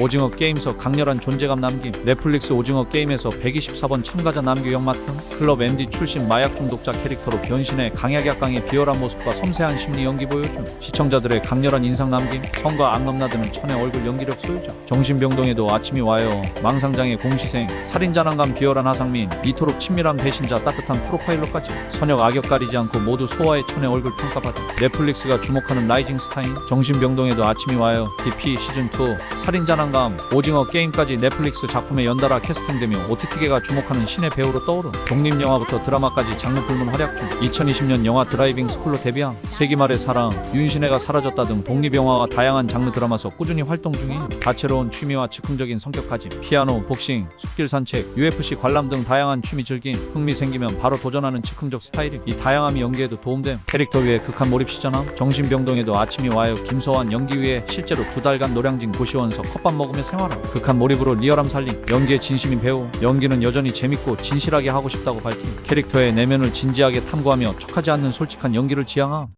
오징어 게임서 강렬한 존재감 남김. 넷플릭스 오징어 게임에서 124번 참가자 남규영 맡은 클럽 MD 출신 마약 중독자 캐릭터로 변신해 강약약강의 비열한 모습과 섬세한 심리 연기 보여줌 시청자들의 강렬한 인상 남김. 성과 악넘 나드는 천의 얼굴 연기력 소유자. 정신병동에도 아침이 와요. 망상장애 공시생. 살인자난감 비열한 하상민. 이토록 친밀한 배신자 따뜻한 프로파일러까지. 선역 악역 가리지 않고 모두 소화의 천의 얼굴 평가받은 넷플릭스가 주목하는 라이징 스타인. 정신병동에도 아침이 와요. DP 시즌2 살인자난 감 오징어 게임까지 넷플릭스 작품에 연달아 캐스팅되며 OTT계가 주목하는 신의 배우로 떠오른 독립영화부터 드라마까지 장르 불문 활약 중 2020년 영화 드라이빙 스쿨로 데뷔한 세기말의 사랑 윤신혜가 사라졌다 등 독립영화와 다양한 장르 드라마서 꾸준히 활동 중인 다채로운 취미와 즉흥적인 성격까지 피아노, 복싱, 숲길 산책, UFC 관람 등 다양한 취미 즐김 흥미 생기면 바로 도전하는 즉흥적 스타일이 이 다양함이 연기에도 도움됨. 캐릭터 위에 극한 몰입 시전함 정신병동에도 아침이 와요. 김서환 연기 위해 실제로 두 달간 노량진 고시원서 컵밥 먹으며 생활함. 극한 몰입으로 리얼함 살림 연기에 진심인 배우. 연기는 여전히 재밌고 진실하게 하고 싶다고 밝힌 캐릭터의 내면을 진지하게 탐구하며 척하지 않는 솔직한 연기를 지향함